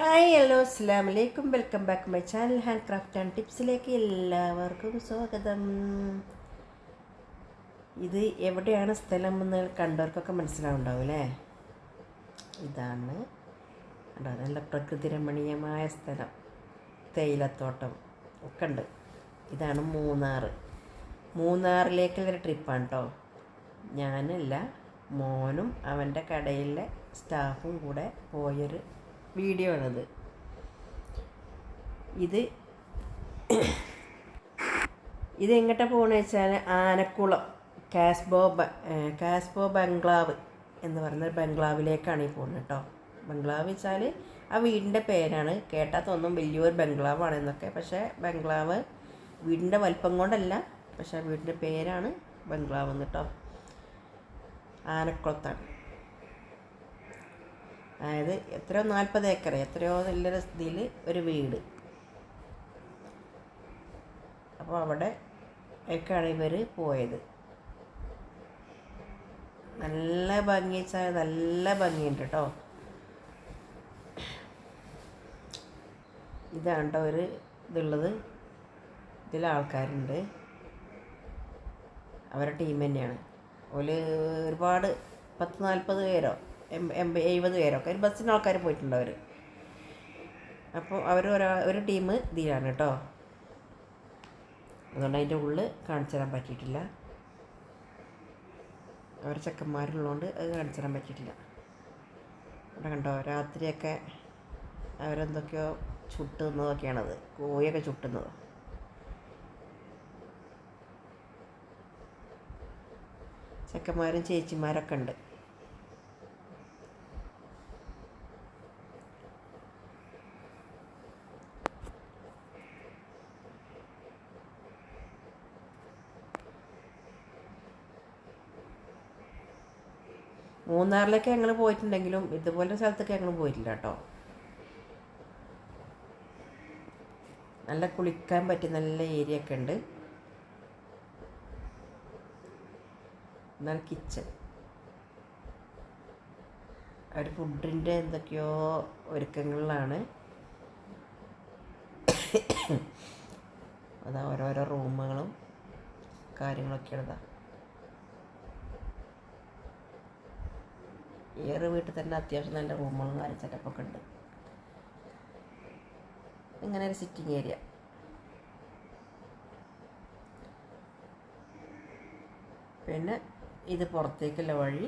Hi hello അസ്സാം വലൈക്കും welcome back my channel hand craft and ടിപ്സിലേക്ക് എല്ലാവർക്കും സ്വാഗതം. ഇത് എവിടെയാണ് സ്ഥലം എന്ന് കണ്ടവർക്കൊക്കെ മനസ്സിലാവുണ്ടാവും അല്ലേ? ഇതാണ്. കണ്ടോ നല്ല പ്രകൃതി രമണീയമായ സ്ഥലം. തേയിലത്തോട്ടം ഒക്കെ ഉണ്ട്. ഇതാണ് മൂന്നാർ മൂന്നാറിലേക്കുള്ളൊരു ട്രിപ്പാണ് കേട്ടോ. ഞാനല്ല മോനും അവന്റെ കടയിലെ സ്റ്റാഫും കൂടെ പോയൊരു വീഡിയോ ആണത്. ഇത് ഇത് എങ്ങോട്ടാ പോകണമെന്ന് വെച്ചാൽ ആനക്കുളം കാസ്ബോ കാസ്ബോ ബംഗ്ലാവ് എന്ന് പറയുന്ന ബംഗ്ലാവിലേക്കാണ് ഈ പോകുന്നത് കേട്ടോ. ബംഗ്ലാവ് വെച്ചാൽ ആ വീടിന്റെ പേരാണ്. കേട്ടാൽ തോന്നും വലിയൊരു ബംഗ്ലാവാണ് എന്നൊക്കെ. പക്ഷേ ബംഗ്ലാവ് വീടിന്റെ വലിപ്പം കൊണ്ടല്ല പക്ഷേ ആ വീടിന്റെ പേരാണ് ബംഗ്ലാവ് എന്ന് കേട്ടോ. ആനക്കുളത്താണ്. അതായത് എത്രയോ നാൽപ്പത് ഏക്കർ എത്രയോ നല്ല ഇതിൽ ഒരു വീട്. അപ്പോൾ അവിടെ ഒക്കെയാണ് ഇവർ പോയത്. നല്ല ഭംഗി വെച്ചാൽ നല്ല ഭംഗിയുണ്ട് കേട്ടോ ഇതാണ് കേട്ടോ ഒരു ഇതുള്ളത്. ഇതിൽ ആൾക്കാരുണ്ട്. അവരുടെ ടീം തന്നെയാണ്. ഓൽ ഒരുപാട് പത്ത് നാൽപ്പത് പേരോ? എൺപത് എഴുപത് പേരൊക്കെ. ഒരു ബസ്സിന് ആൾക്കാർ പോയിട്ടുണ്ട് അവർ അപ്പോൾ അവർ ഒരാ ഒരു ടീം ഇതിലാണ് കേട്ടോ. അതുകൊണ്ട് അതിന്റെ ഉള്ളിൽ കാണിച്ചു തരാൻ പറ്റിയിട്ടില്ല. അവർ ചെക്കന്മാരുള്ളതുകൊണ്ട് അത് കാണിച്ചു തരാൻ പറ്റിയിട്ടില്ല. ഇവിടെ കണ്ടോ രാത്രിയൊക്കെ അവരെന്തൊക്കെയോ ചുട്ടുന്നതൊക്കെയാണത്. കോഴിയൊക്കെ ചുട്ടുന്നത്. ചെക്കന്മാരും ചേച്ചിമാരൊക്കെ ഉണ്ട്. മൂന്നാറിലൊക്കെ ഞങ്ങൾ പോയിട്ടുണ്ടെങ്കിലും ഇതുപോലെ സ്ഥലത്തൊക്കെ ഞങ്ങൾ പോയിട്ടില്ല കേട്ടോ. നല്ല കുളിക്കാൻ പറ്റിയ നല്ല ഏരിയ ഒക്കെ ഉണ്ട്. എന്നാൽ കിച്ചൺ. ഒരു ഫുഡിന്റെ എന്തൊക്കെയോ ഒരുക്കങ്ങളിലാണ്. അതാ ഓരോരോ റൂമുകളും കാര്യങ്ങളൊക്കെ ഏറെ വീട്ടിൽ തന്നെ അത്യാവശ്യം നല്ല റൂമുകളും കാര്യം സെറ്റപ്പൊക്കെ ഉണ്ട്. ഇങ്ങനെ ഒരു സിറ്റിംഗ് ഏരിയ പിന്നെ ഇത് പുറത്തേക്കുള്ള വഴി.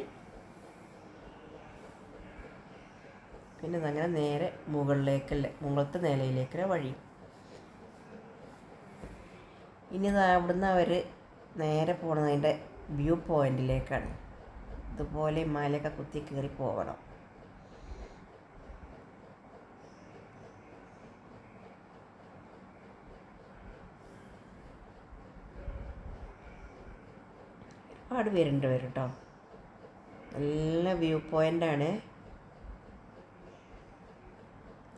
പിന്നെ അങ്ങനെ നേരെ മുകളിലേക്കല്ല മുകളിലത്തെ നിലയിലേക്കുള്ള വഴി. ഇനി അവിടുന്ന് അവർ നേരെ പോണത് അതിന്റെ വ്യൂ പോയിന്റിലേക്കാണ് ഇതുപോലെ മലയൊക്കെ കുത്തി കയറി പോകണം ഒരുപാട് പേരുണ്ട് വരും കേട്ടോ നല്ല വ്യൂ പോയിന്റാണ്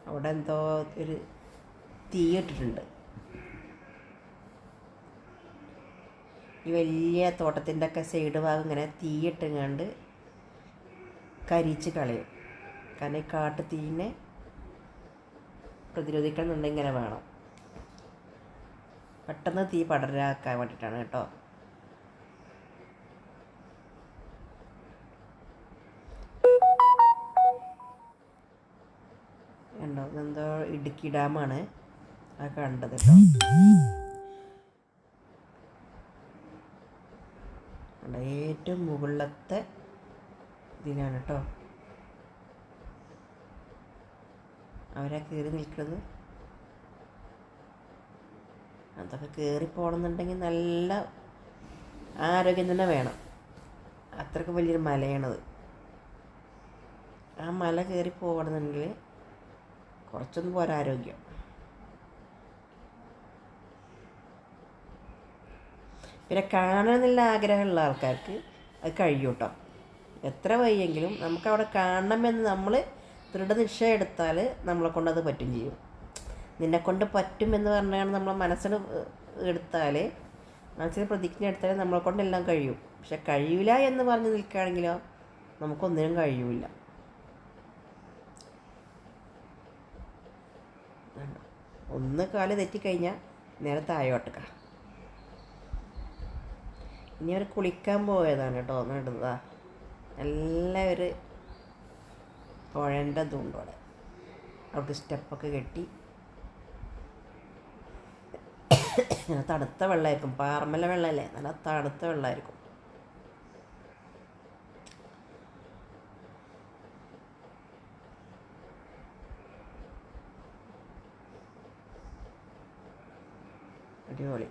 അവിടെ എന്തോ ഒരു തീയിട്ടിട്ടുണ്ട് ഈ വലിയ തോട്ടത്തിന്റെ ഒക്കെ സൈഡ് ഭാഗം ഇങ്ങനെ തീയിട്ടങ്ങാണ്ട് കരിച്ച് കളയും. കാരണം ഈ കാട്ടു തീനെ പ്രതിരോധിക്കണം എന്നുണ്ടെങ്കിൽ ഇങ്ങനെ വേണം. പെട്ടെന്ന് തീ പടരാക്കാൻ വേണ്ടിയിട്ടാണ് കേട്ടോ. ഉണ്ടോ ഇതെന്തോ ഇടുക്കി ഡാമാണ്. ആ കണ്ടത് കേട്ടോ ഉണ്ട്. ഏറ്റവും മുകളിലത്തെ ഇതിനാണ് കേട്ടോ അവരാ കയറി നിൽക്കുന്നത് അതൊക്കെ കയറി പോകണമെന്നുണ്ടെങ്കിൽ നല്ല ആരോഗ്യം തന്നെ വേണം. അത്രയ്ക്ക് വലിയൊരു മലയാണത്. ആ മല കയറി പോകണമെന്നുണ്ടെങ്കിൽ കുറച്ചൊന്നും പോരാ ആരോഗ്യം. പിന്നെ കാണണമെന്നുള്ള ആഗ്രഹമുള്ള ആൾക്കാർക്ക് അത് കഴിയും കേട്ടോ എത്ര വയ്യെങ്കിലും നമുക്കവിടെ കാണണമെന്ന് നമ്മൾ ദൃഢനിശ്ചയം എടുത്താൽ നമ്മളെ കൊണ്ടത് പറ്റും ചെയ്യും. നിന്നെ കൊണ്ട് പറ്റും എന്ന് പറഞ്ഞാണ് നമ്മളെ മനസ്സിന് എടുത്താൽ മനസ്സിന് പ്രതിജ്ഞ എടുത്താൽ നമ്മളെ കൊണ്ടെല്ലാം കഴിയും. പക്ഷെ കഴിയില്ല എന്ന് പറഞ്ഞ് നിൽക്കുകയാണെങ്കിലോ നമുക്കൊന്നിനും കഴിയൂല ഒന്ന് കാൽ തെറ്റിക്കഴിഞ്ഞാൽ നേരെ താഴോട്ടക്ക ഇനി അവർ കുളിക്കാൻ പോയതാണ് കേട്ടോ നടുന്നതാ. നല്ല ഒരു പുഴന്റെ അവിടെ. അവിടെ സ്റ്റെപ്പൊക്കെ കെട്ടി. നല്ല തണുത്ത വെള്ളമായിരിക്കും. പാറമല വെള്ളമല്ലേ? നല്ല തണുത്ത വെള്ളമായിരിക്കും. അടിപൊളി.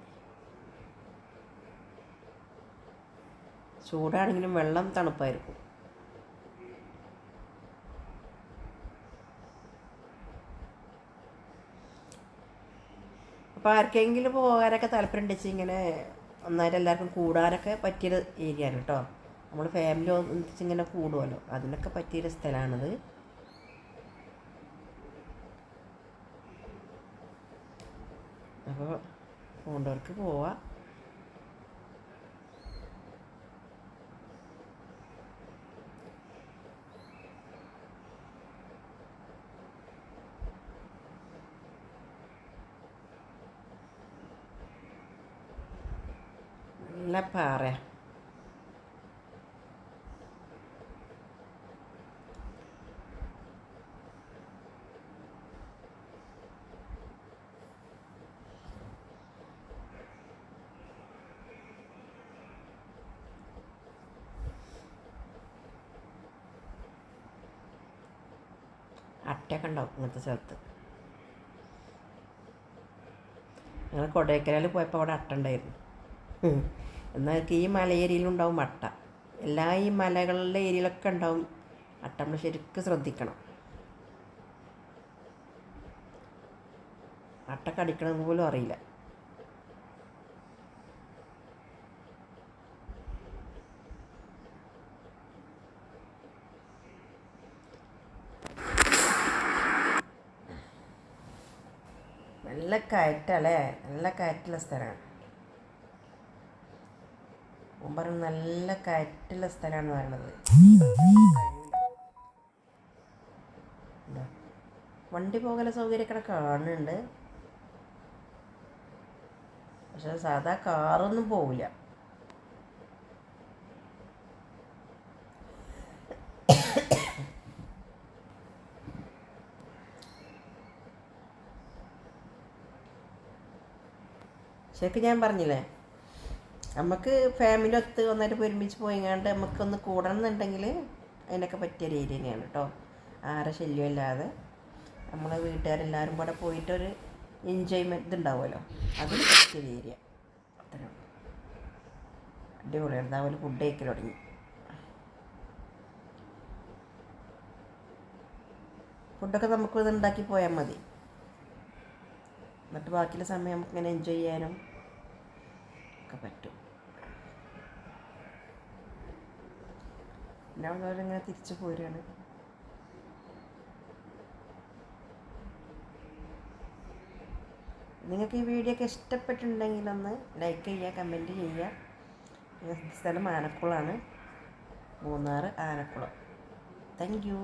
ചൂടാണെങ്കിലും വെള്ളം തണുപ്പായിരിക്കും. അപ്പോൾ ആർക്കെങ്കിലും പോകാനൊക്കെ താല്പര്യം ഉണ്ടെച്ച് ഇങ്ങനെ ഒന്നായിട്ട് എല്ലാവർക്കും കൂടാനൊക്കെ പറ്റിയൊരു ഏരിയ ആണ് കേട്ടോ നമ്മൾ ഫാമിലി ഒന്നിച്ച് ഇങ്ങനെ കൂടുമല്ലോ അതിനൊക്കെ പറ്റിയൊരു സ്ഥലമാണിത് അപ്പോൾ പോകേണ്ടവർക്ക് പോവാം. നല്ല പാറ. അട്ടയൊക്കെ ഉണ്ടാവും ഇങ്ങനത്തെ സ്ഥലത്ത്. ഞങ്ങൾ കൊടൈക്കനാൽ പോയപ്പോൾ അവിടെ അട്ട ഉണ്ടായിരുന്നു. എന്നാൽ ഈ മലയേരിയിലുണ്ടാവും അട്ട. എല്ലാ ഈ മലകളിലെ ഏരിയയിലൊക്കെ ഉണ്ടാവും അട്ട. നമ്മൾ ശരിക്കും ശ്രദ്ധിക്കണം. അട്ട കടിക്കണം പോലും അറിയില്ല. നല്ല കയറ്റല്ലേ? നല്ല കയറ്റുള്ള സ്ഥലമാണ്. പറഞ്ഞു നല്ല കാറ്റുള്ള സ്ഥലമാണ് പറയണത്? വണ്ടി പോകല സൗകര്യമൊക്കെ കാണുന്നുണ്ട്. പക്ഷെ സാധാ കാറൊന്നും പോവില്ല. ശരിക്കും ഞാൻ പറഞ്ഞില്ലേ? നമുക്ക് ഫാമിലി ഒത്ത് ഒന്നായിട്ട് ഒരുമിച്ച് പോയിങ്ങാണ്ട് നമുക്കൊന്ന് കൂടണം എന്നുണ്ടെങ്കിൽ അതിനൊക്കെ പറ്റിയൊരു ഏരിയ തന്നെയാണ് കേട്ടോ ആരെ ശല്യം ഇല്ലാതെ. നമ്മളെ വീട്ടുകാരെല്ലാവരും കൂടെ പോയിട്ടൊരു എൻജോയ്മെന്റ് ഇതുണ്ടാവുമല്ലോ. അത് പറ്റിയൊരു ഏരിയ അത്രേ അടിപൊളിയാണ് അതുപോലെ ഫുഡ് കഴിക്കൽ തുടങ്ങി. ഫുഡൊക്കെ നമുക്ക് ഇത് ഉണ്ടാക്കി പോയാൽ മതി. എന്നിട്ട് ബാക്കിയുള്ള സമയം നമുക്കിങ്ങനെ എൻജോയ് ചെയ്യാനും ഒക്കെ പറ്റും. പിന്നെ അവിടെ തിരിച്ചു പോരുകയാണ് നിങ്ങൾക്ക് ഈ വീഡിയോ ഒക്കെ ഇഷ്ടപ്പെട്ടിട്ടുണ്ടെങ്കിൽ ഒന്ന് ലൈക്ക് ചെയ്യുക കമന്റ് ചെയ്യുക. സ്ഥലം ആനക്കുളമാണ് മൂന്നാർ ആനക്കുളം. Thank you